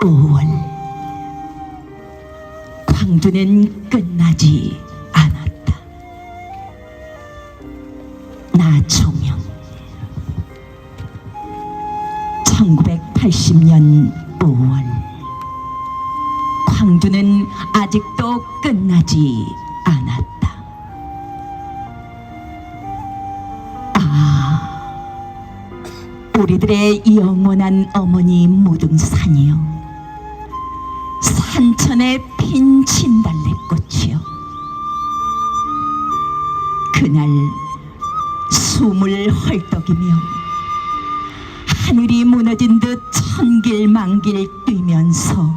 5월 광주는 끝나지 않았다. 나총영 1980년 5월 광주는 아직도 끝나지 않았다. 아, 우리들의 영원한 어머니 무등산이여. 산천에 핀 진달래꽃이여. 그날 숨을 헐떡이며 하늘이 무너진 듯 천길만길 뛰면서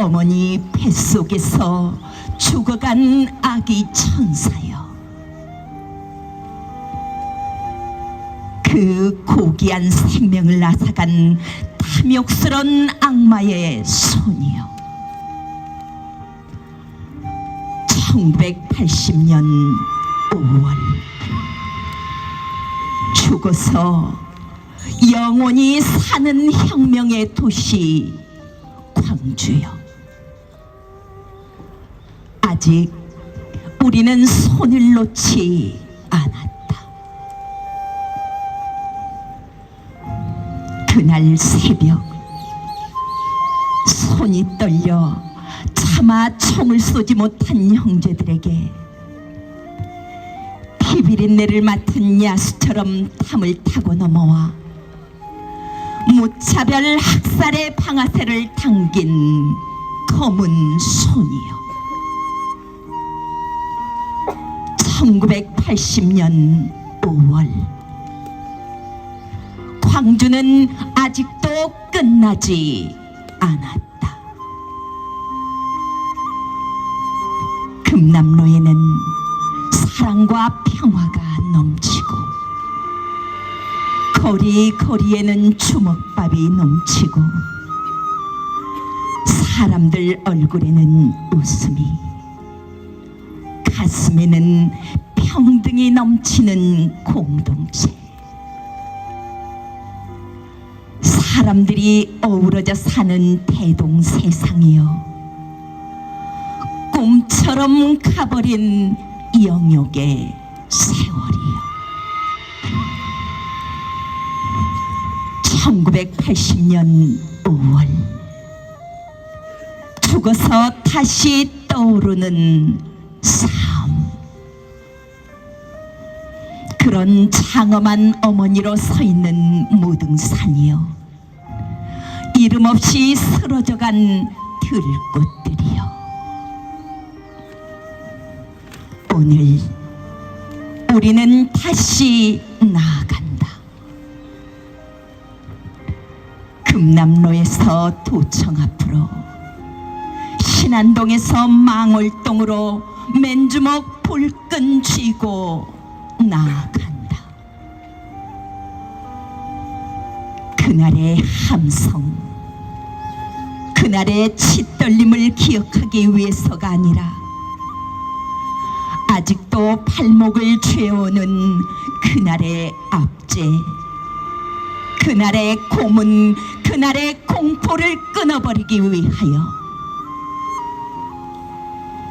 어머니 뱃속에서 죽어간 아기 천사여 그 고귀한 생명을 앗아간 탐욕스런 악마의 손이여 1980년 5월 죽어서 영원히 사는 혁명의 도시 광주여 아직 우리는 손을 놓지 않았다 그날 새벽 손이 떨려 차마 총을 쏘지 못한 형제들에게 피비린내를 맡은 야수처럼 탐을 타고 넘어와 무차별 학살의 방아쇠를 당긴 검은 손이요 1980년 5월 광주는 아직도 끝나지 않았다. 금남로에는 사랑과 평화가 넘치고 거리 거리에는 주먹밥이 넘치고 사람들 얼굴에는 웃음이 가슴에는 평등이 넘치는 공동체 사람들이 어우러져 사는 대동 세상이여 꿈처럼 가버린 영역의 세월이여 1980년 5월 죽어서 다시 떠오르는 삶. 그런 장엄한 어머니로 서 있는 무등산이여 이름 없이 쓰러져 간 들꽃들이여. 오늘 우리는 다시 나아간다. 금남로에서 도청 앞으로 신안동에서 망월동으로 맨주먹 불끈 쥐고 나아간다. 그날의 함성 그날의 치떨림을 기억하기 위해서가 아니라 아직도 발목을 죄오는 그날의 압제 그날의 고문 그날의 공포를 끊어버리기 위하여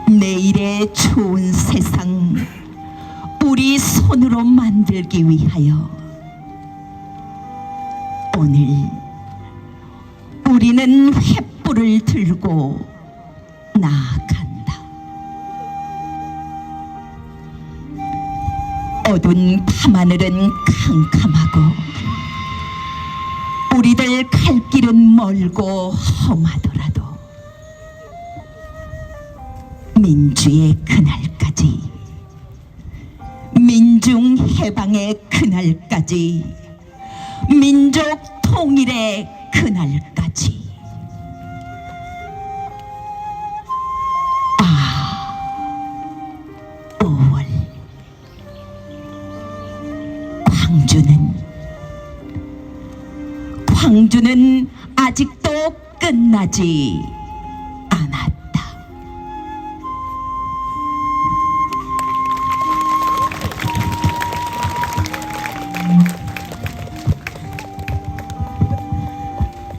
내일의 좋은 세상 우리 손으로 만들기 위하여 오늘 우리는 횃불 을 들고 나아간다. 어두운 밤하늘은 캄캄하고 우리들 갈 길은 멀고 험하더라도 민주의 그날까지 민중 해방의 그날까지 민족 통일의 그날까지 5월 광주는 광주는 아직도 끝나지 않았다.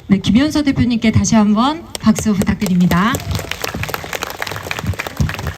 네, 김현서 대표님께 다시 한번 박수 부탁드립니다.